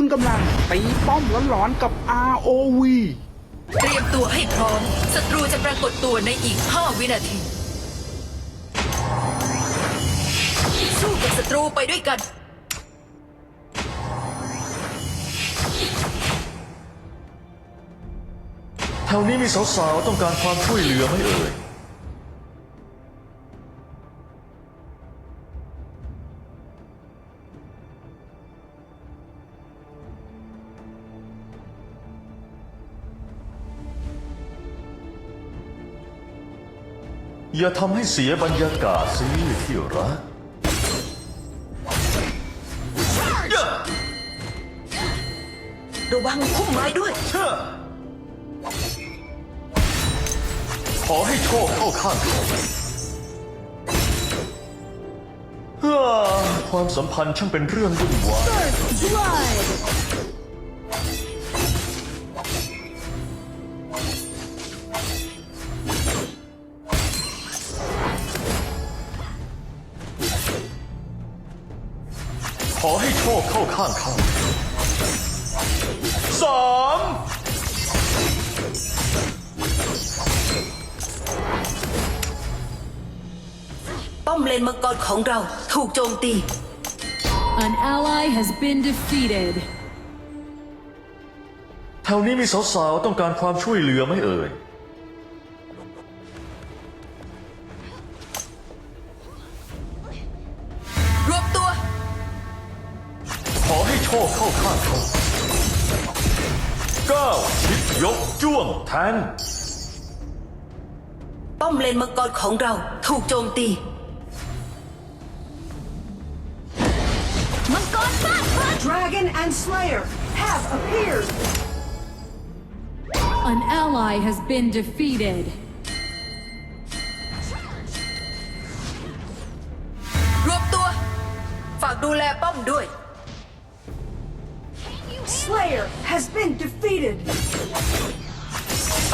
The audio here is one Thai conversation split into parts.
คุณกำลังตีป้อมร้อนๆกับ ROV เตรียมตัวให้พร้อมศัตรูจะปรากฏตัวในอีก 5 วินาที สู้กับศัตรูไปด้วยกันแถวนี้มีสาวๆต้องการความช่วยเหลือไหมเอ่ย อย่าทำให้เสียบรรยากาศสิที่รัก ระวังพุ่มไม้ด้วย ขอให้โชคเข้าข้างเขาฮ่าความสัมพันธ์ช่างเป็นเรื่องวุ่นวาย Blood! ข้าข้างเขาสามป้อมเลนมังกรของเราถูกโจมตี An ally has been defeated. แถวนี้มีสาวๆ ต้องการความช่วยเหลือไหมเอ่ย จ้วงแทงป้อมเลนมังกรของเราถูกโจมตี Dragon and Slayer have appeared. An ally has been defeated. รวบตัว ฝากดูแลป้อมด้วย Slayer has been defeated. ข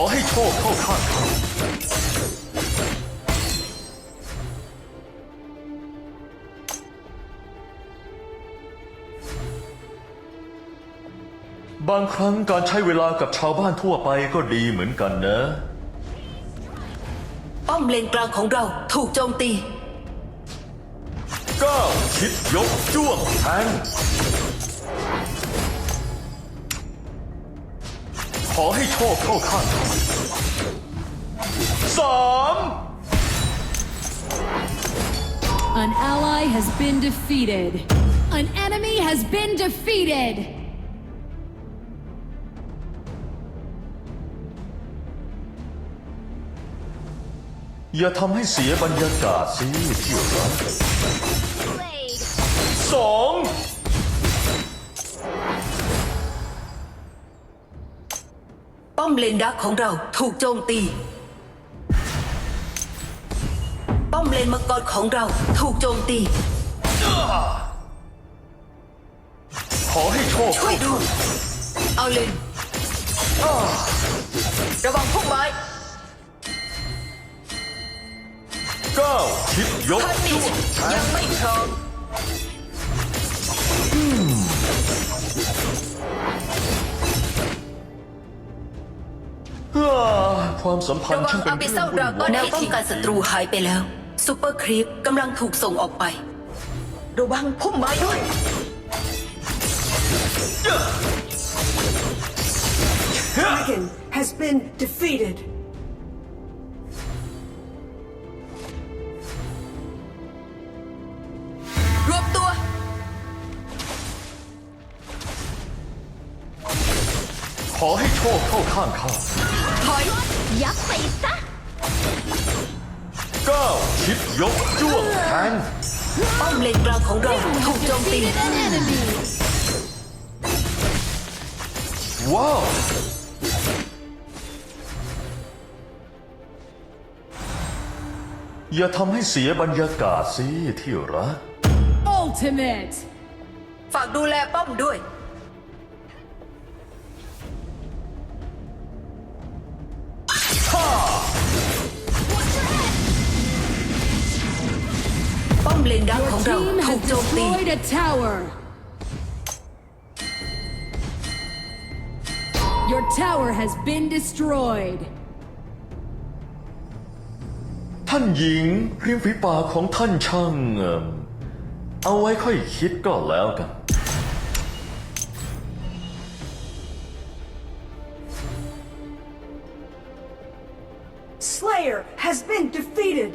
อให้โชคเข้าข้างบางครั้งการใช้เวลากับชาวบ้านทั่วไปก็ดีเหมือนกันนะ ป้อมเลนกลางของเราถูกโจมตีก้าวชิดยกจ้วงแทงขอให้โชคเข้าข้างเขาสาม An ally has been defeated. An enemy has been defeated. อย่าทำให้เสียบรรยากาศสิที่รักสองป้อมเลนดักของเราถูกโจมตี ป้อมเลนมังกรของเราถูกโจมตี ขอให้โชคช่วยดู เอาเลนอ้อระวัง ก้าวชิดยกท่านนี้จ้วงแทยังงไม่พร้อมฮ่าความสัมพันระธ์วัช่างงเป็นอาปิเรื่เซองลวุ่นดราก้อนวายแนวป้องกันศัตรูหายไปแล้วซูเปอร์ครีปกำลังถูกส่งออกไป ระวังพุ่มไม้ด้วย Dragon has been defeated. อให้โชคเข้าข้างเขาถอย ยับไปซะก้าวชิดยกจ้วงแทงป้อมเลนกลางของเราถูกโจมตี Defeated an enemy. ว้าวอย่าทำให้เสียบรรยากาศสิที่รัก Ultimate. ฝากดูแลป้อมด้วย เลนดัก Your ของเรา team ถูก has โจมตี destroyed a tower. Your tower has been destroyed. ท่านหญิงริมฝีปากของท่านช่างเอิ่มเอาไว้ค่อยคิดก็แล้วกัน Slayer has been defeated.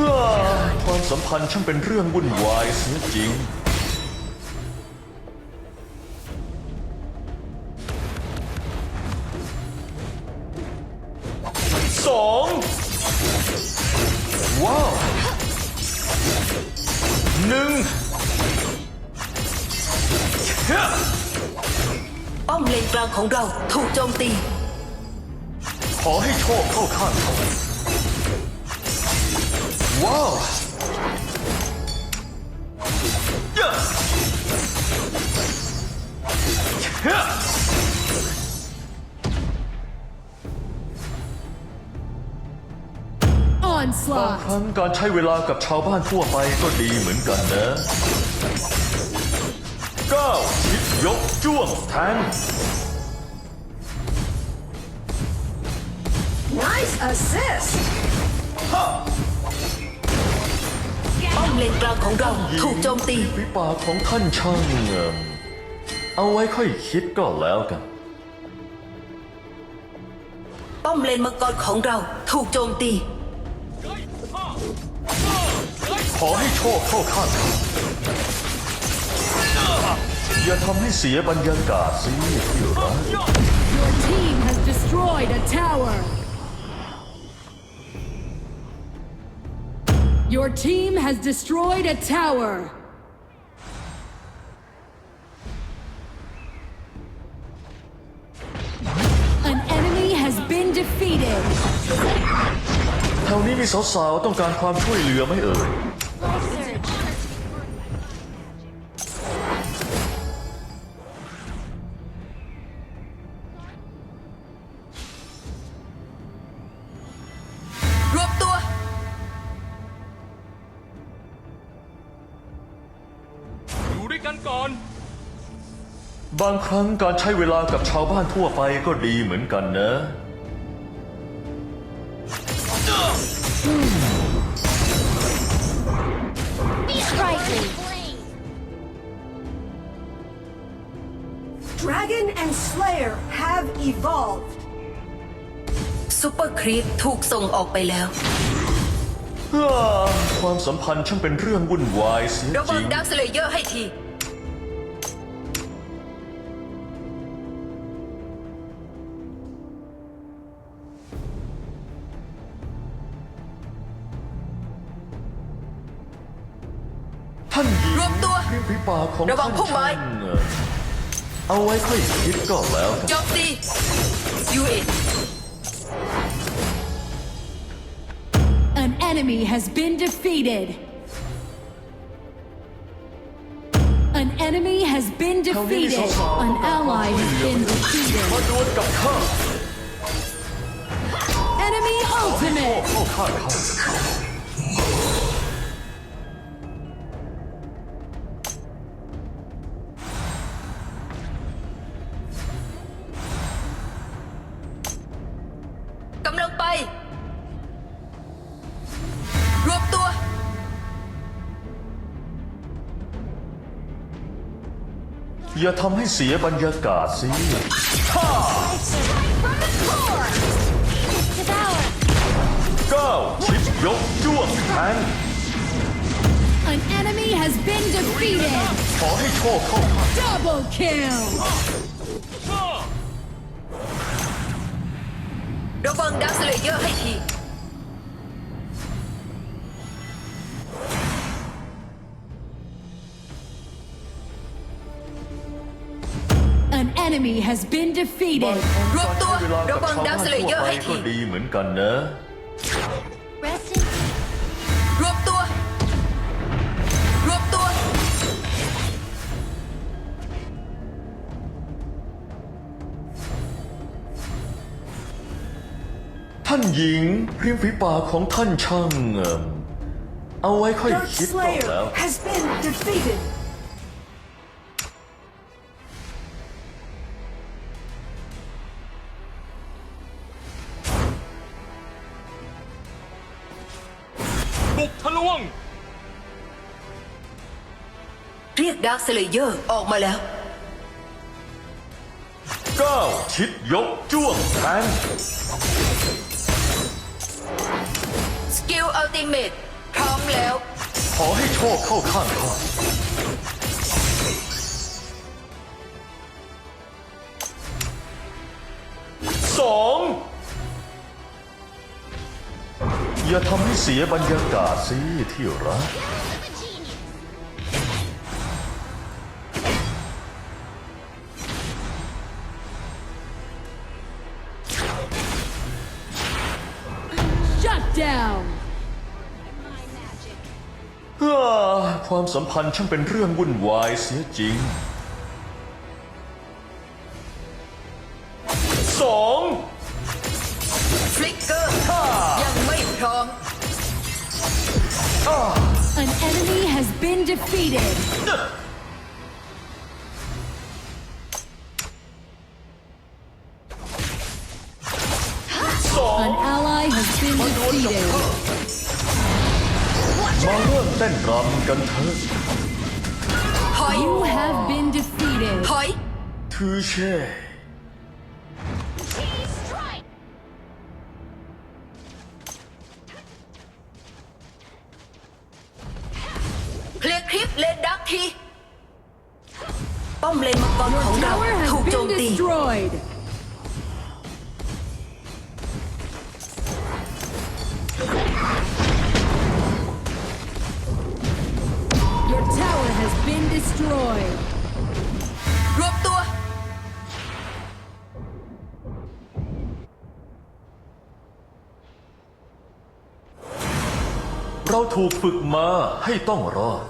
ฮ่าความสัมพันธ์ช่างเป็นเรื่องวุ่นวายเสียจริง สอง ว้าว หนึ่งเฮ้ยป้อมเลนกลางของเราถูกโจมตี ขอให้โชคเข้าข้างเขาว้าวเย้เฮ้ย บาง Onslaught. ครั้งการใช้เวลากับชาวบ้านทั่วไปก็ดีเหมือนกันนะก้าวคิดยกจ้วงแทง Nice assist. ป้อมเลนกลางของเราถูกโจมตีฝีปากของท่านช่างเอิ่มเอาไว้ค่อยคิดก็แล้วกัน ป้อมเลนมังกรของเราถูกโจมตี ขอให้โชคเข้าข้างเขาอย่าทำให้เสียบรรยากาศสิที่รัก Your team has destroyed a tower. Your team has destroyed a tower. An enemy has been defeated. แถวนี้มีสาวๆต้องการความช่วยเหลือไหมเอ่ย กันก่อน บางครั้งการใช้เวลากับชาวบ้านทั่วไปก็ดีเหมือนกันนะ Dragon and Slayer have evolved. ซูเปอร์ครีปถูกส่งออกไปแล้วฮ่าความสัมพันธ์ช่างเป็นเรื่องวุ่นวายเสียระจวัริงง ดักสเลเยอร์ให้ทีท่ ฝีปากของระวังท่านพุ่มไม้ช่างเอ่อเอาไว้ค่อยคิดก็แล้วกันโจมตียูเอ็ An enemy has been defeated. An enemy has been defeated. An ally has been มา defeated. ดวลกับข้า Enemy โชค ultimate. เข้าข้า อย่าทำให้เสียบรรยากาศสิฮ่าก้าวชิดยกจ้วงแทง An enemy has been defeated. ขอให้โชคเข้าข้าง Double kill. ระวังดักสเลเยอร์ให้ที enemy has been บาง defeated. ครั้งการใช้เวลากับชาวบ้านทั่วไปก็ดีเหมือนกันนะ รวบตัว รวบตัว ท่านหญิงริมฝีปากของท่านช่างเอิ่มเอาไว้ค่อย Dark คิดต่อ Slayer แล้ว ดาร์คสเลเยอร์ออกมาแล้วก้าวชิดยกจ้วงแทงสกิลอัลติเมตพร้อมแล้ว ขอให้โชคเข้าข้างข้าสองอย่าทำให้เสียบรรยากาศสิที่รัก down. อ่าความสัมพันธ์ช่างเป็นเรื่องวุ่นวายเสียจริงสองฟลิกเกอร์ยังไม่พร้อม An enemy has been defeated. มาเริ่มเต้นรำกันเถอะถอย You have been defeated. ถอย ทือเช่ เคลียร์คลิปเลนดักที ป้อมเลนมังกรของเรา Tower ถูก has โจ been มตี destroyed. Destroyed. รวบตัว เราถูกฝึกมาให้ต้องรอด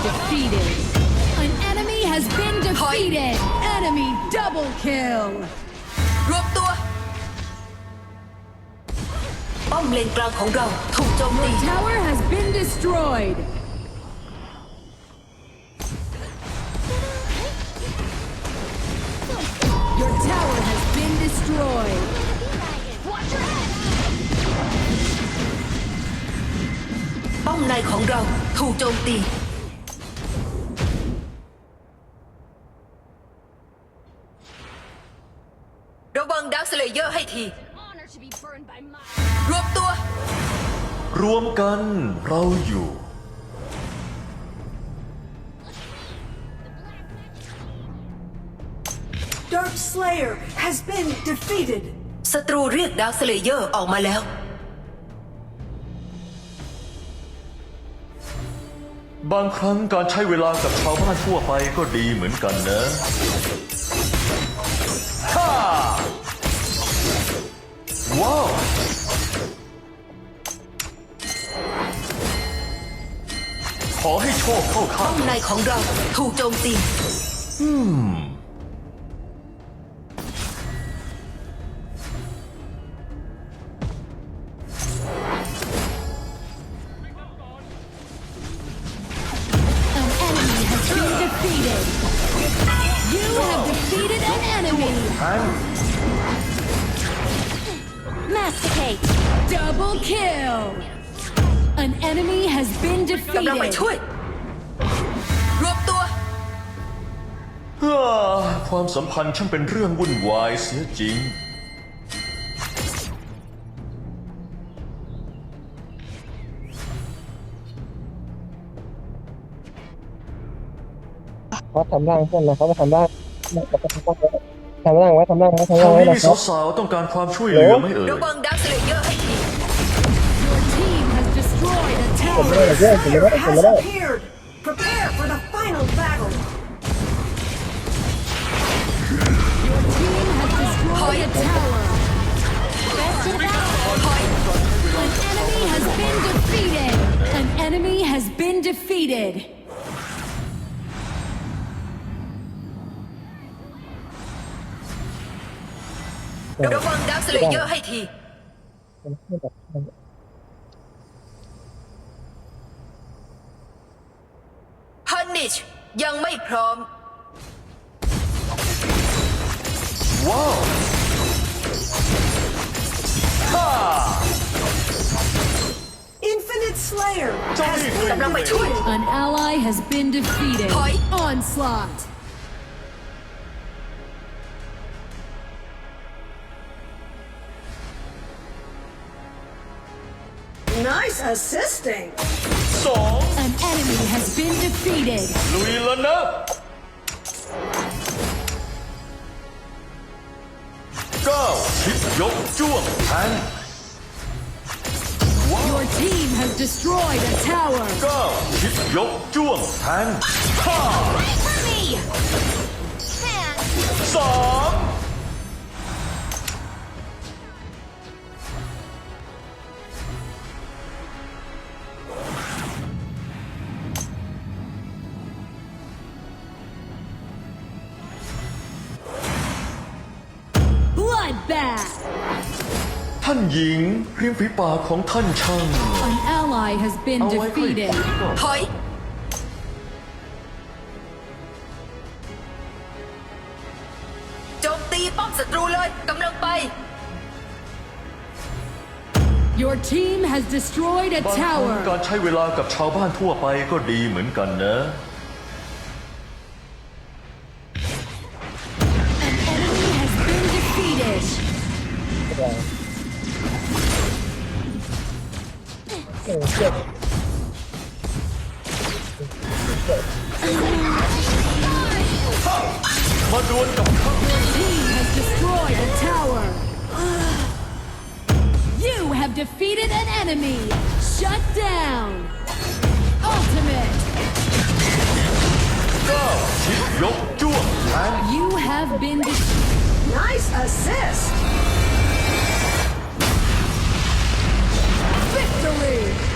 defeated. An enemy has been defeated. Enemy double kill. รวบตัว ป้อมเลนกลางของเราถูกโจมตี Tower has been destroyed. Your tower has been destroyed. ป้อมในของเราถูกโจมตี เยอร์ให้ที รวบตัว รวมกันเราอยู่ Dark Slayer has been defeated. ศัตรูเรียกดักสเลเยอร์ออกมาแล้ว บางครั้งการใช้เวลากับชาวบ้านทั่วไปก็ดีเหมือนกันนะฮ่า ว้าวขอให้โชคเข้าข้าป้องมในของเราถูกโจมตี An enemy Masticate. Double kill. An enemy has been กำลังไป defeated. ช่วย รวบตัวฮ่าความสัมพันธ์ช่างเป็นเรื่องวุ่นวายเสียจริง เขาทำร่างเพื่อนนะเขาไปทำร่างทำ ร่างไว้ทำร่างไว้ทำร่า ทาง ง ไว้ นี้ นะ มี ครับ สาวๆต้องการความช่วยเหลือไหมเอ่ย ระวังดักสเลเยอร์ให้ที Your team has destroyed a ผมไม่ tower. ได้เยอะผมไม่ได้ผม Has ไม่ได้ appeared. Prepare for the final battle. tower. Best in An enemy has been defeated. An enemy has been defeated. ระวังดักสเลเยอร์ให้ที มันไม่แบบมันพันนิชยังไม่พร้อม ว้าว Infinite Slayer เจ้า has นี่ been กำลังไปช่วย An ally has been defeated. Hoi. Onslaught. Assisting. สอง An enemy has been defeated. ลุยแล้วนะเก้าชิดยกจ้วงแทง Your team has destroyed a tower. เก้าชิดยกจ้วงแทงห้าสาม Bloodbath. ท่านหญิงริมฝีปากของท่านช่าง An ally has been เอาไว้ค่อย defeated. คิดก่อนถอย โจมตีป้อมศัตรูเลย กำลังไป Your team has destroyed a บางครั้ง tower. การใช้เวลากับชาวบ้านทั่วไปก็ดีเหมือนกันนะ เออเจ็บมาดวลกับข้า Team has destroyed a tower. You have defeated an enemy. Shut down. Ultimate. เก้าชิดยกจ้วงแทง You have been defeated. Nice assist. Absolutely.